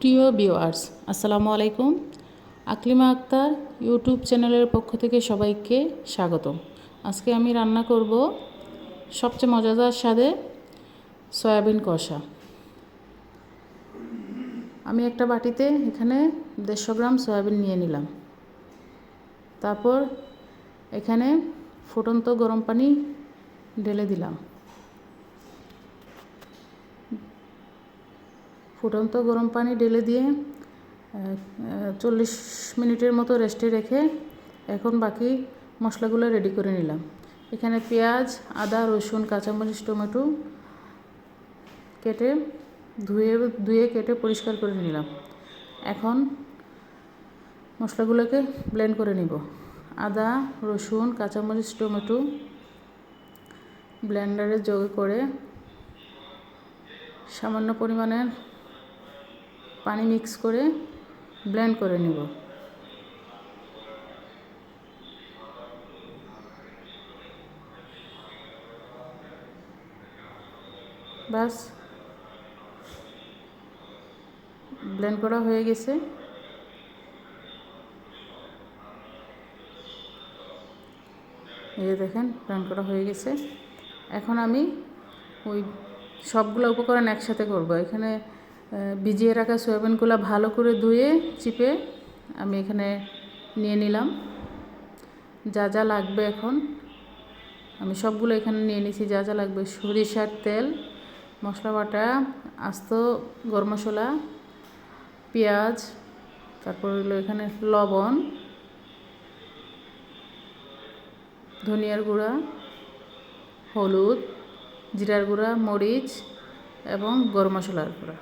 প্রিয় ভিউয়ার্স, আসসালামু আলাইকুম। আকলিমা আক্তার ইউটিউব চ্যানেলের পক্ষ থেকে সবাইকে স্বাগত আজকে আমি রান্না করব সবচেয়ে মজাদার স্বাদে সয়াবিন কষা। আমি একটা বাটিতে এখানে দেড়শো গ্রাম সয়াবিন নিয়ে নিলাম। তারপর এখানে ফুটন্ত গরম পানি ঢেলে দিলাম। ফুটন্ত গরম পানি ঢেলে দিয়ে চল্লিশ মিনিটের মতো রেস্টে রেখে এখন বাকি মশলাগুলো রেডি করে নিলাম। এখানে পেঁয়াজ, আদা, রসুন, কাঁচামরিচ, টমেটো কেটে ধুয়ে ধুয়ে কেটে পরিষ্কার করে নিলাম। এখন মশলাগুলোকে ব্লেন্ড করে নিব। আদা, রসুন, কাঁচামরিচ, টমেটো ব্লেন্ডারে যোগে করে সামান্য পরিমাণের পানি মিক্স করে ব্লেন্ড করে নিব। বাস ব্লেন্ড করা হয়ে গেছে। এই দেখেন, ব্লেন্ড করা হয়ে গেছে। এখন আমি ওই সবগুলো উপকরণ একসাথে করব। এখানে ভিজিয়ে রাখা সয়াবিনগুলো ভালো করে ধুয়ে, চিপে আমি এখানে নিয়ে নিলাম। যা যা লাগবে এখন, আমি সবগুলো এখানে নিয়ে নিছি যা যা লাগবে। সরিষার তেল, মশলা বাটা, আস্ত গরম মশলা, পেঁয়াজ, তারপর হলো এখানে লবণ, ধনিয়ার গুঁড়া, হলুদ, জিরার গুঁড়া, মরিচ এবং গরম মশলার গুঁড়া।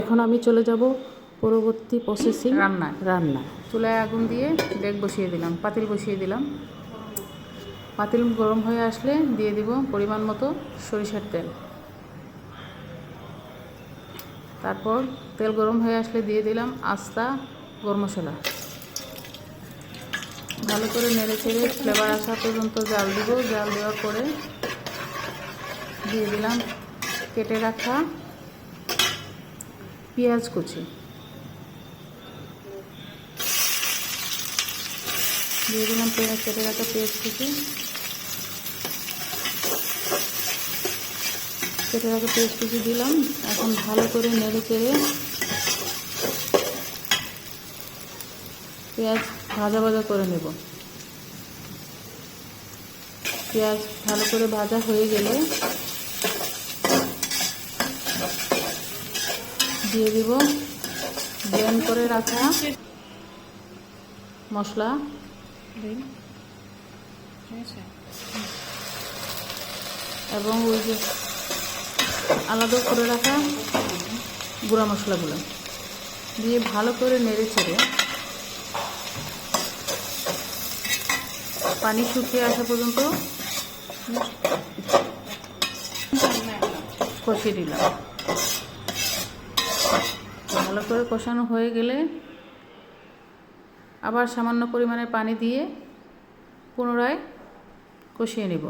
এখন আমি চলে যাব পরবর্তী প্রসেসিং রান্না রান্না চুলায় আগুন দিয়ে ডেক বসিয়ে দিলাম পাতিল বসিয়ে দিলাম। পাতিল গরম হয়ে আসলে দিয়ে দিব পরিমাণ মতো সরিষার তেল। তারপর তেল গরম হয়ে আসলে দিয়ে দিলাম আস্তা গরম মশলা। ভালো করে নেড়ে চেড়ে ফ্লেভার আসা পর্যন্ত জাল দিব। জাল দেওয়ার পরে দিয়ে দিলাম কেটে রাখা পেঁয়াজ কুচি। দিয়ে দিলাম পেঁয়াজ, কেটে রাখা পেঁয়াজ কুচি। কেটে রাখা পেঁয়াজ কুচি দিলাম। এখন ভালো করে নেড়ে চেড়ে পেঁয়াজ ভাজা ভাজা করে নেব। পেঁয়াজ ভালো করে ভাজা হয়ে গেলে দিয়ে দিব। ব্লেন্ড করে রাখা মশলা। এবং ওই যে আলাদা করে রাখা গুঁড়া মশলাগুলো। দিয়ে ভালো করে নেড়ে চেড়ে পানি শুকিয়ে আসা পর্যন্ত কষিয়ে দিলাম ভালো করে কষানো হয়ে গেলে আবার সামান্য পরিমাণে পানি দিয়ে পুনরায় কষিয়ে নেব।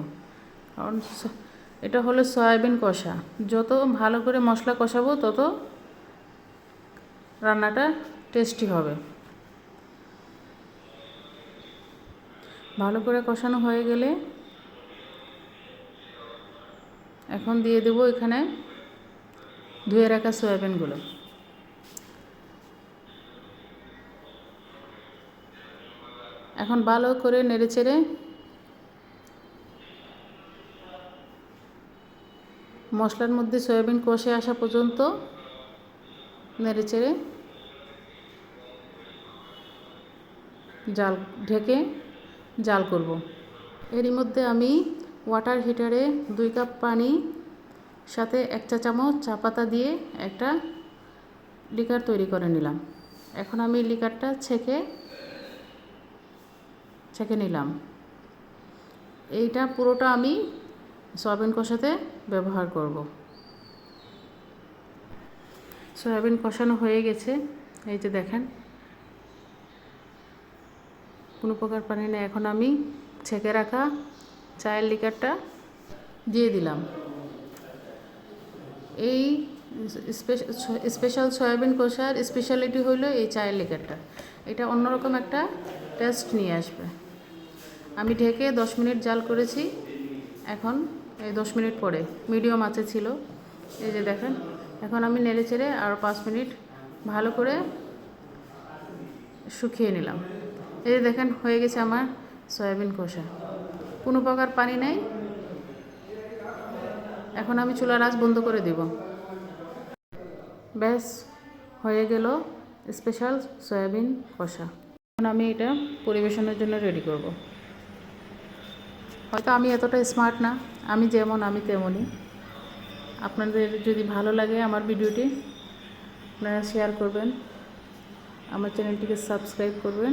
কারণ এটা হলো সয়াবিন কষা। যত ভালো করে মশলা কষাবো, তত রান্নাটা টেস্টি হবে। ভালো করে কষানো হয়ে গেলে এখন দিয়ে দেবো এখানে ধুয়ে রাখা সয়াবিনগুলো। এখন ভালো করে নেড়ে চেড়ে মশলার মধ্যে সয়াবিন কষে আসা পর্যন্ত নেড়ে চেড়ে জাল, ঢেকে জাল করব। এরই মধ্যে আমি ওয়াটার হিটারে দুই কাপ পানি, সাথে এক চা চামচ চা পাতা দিয়ে একটা লিকার তৈরি করে নিলাম। এখন আমি লিকারটা ছেঁকে ছেঁকে নিলাম। এইটা পুরোটা আমি সয়াবিন কষাতে ব্যবহার করব। সয়াবিন কষানো হয়ে গেছে। এই যে দেখেন। কোনো প্রকার পানি নেই। এখন আমি ছেঁকে রাখা চায়ের লিকারটা দিয়ে দিলাম। এই স্পেশাল সয়াবিন কষার স্পেশালিটি হলো এই চায়ের লিকারটা। এটা অন্যরকম একটা টেস্ট নিয়ে আসবে। আমি ঢেকে দশ মিনিট জাল করেছি। এখন এই দশ মিনিট পরে, মিডিয়াম আছে ছিল। এই যে দেখেন, এখন আমি নেড়ে চেড়ে আরও পাঁচ মিনিট ভালো করে শুকিয়ে নিলাম। এই যে দেখেন, হয়ে গেছে আমার সয়াবিন কষা। কোনো প্রকার পানি নেই। এখন আমি চুলার আঁচ বন্ধ করে দেব। ব্যাস, হয়ে গেল স্পেশাল সয়াবিন কষা। এখন আমি এটা পরিবেশনের জন্য রেডি করব। হয়তো আমি এতটা স্মার্ট না, আমি যেমন, আমি তেমনই। আপনাদের যদি ভালো লাগে আমার ভিডিওটি, আপনারা শেয়ার করবেন। আমার চ্যানেলটিকে সাবস্ক্রাইব করবেন।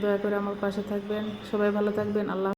দয়া করে আমার পাশে থাকবেন। সবাই ভালো থাকবেন। আল্লাহ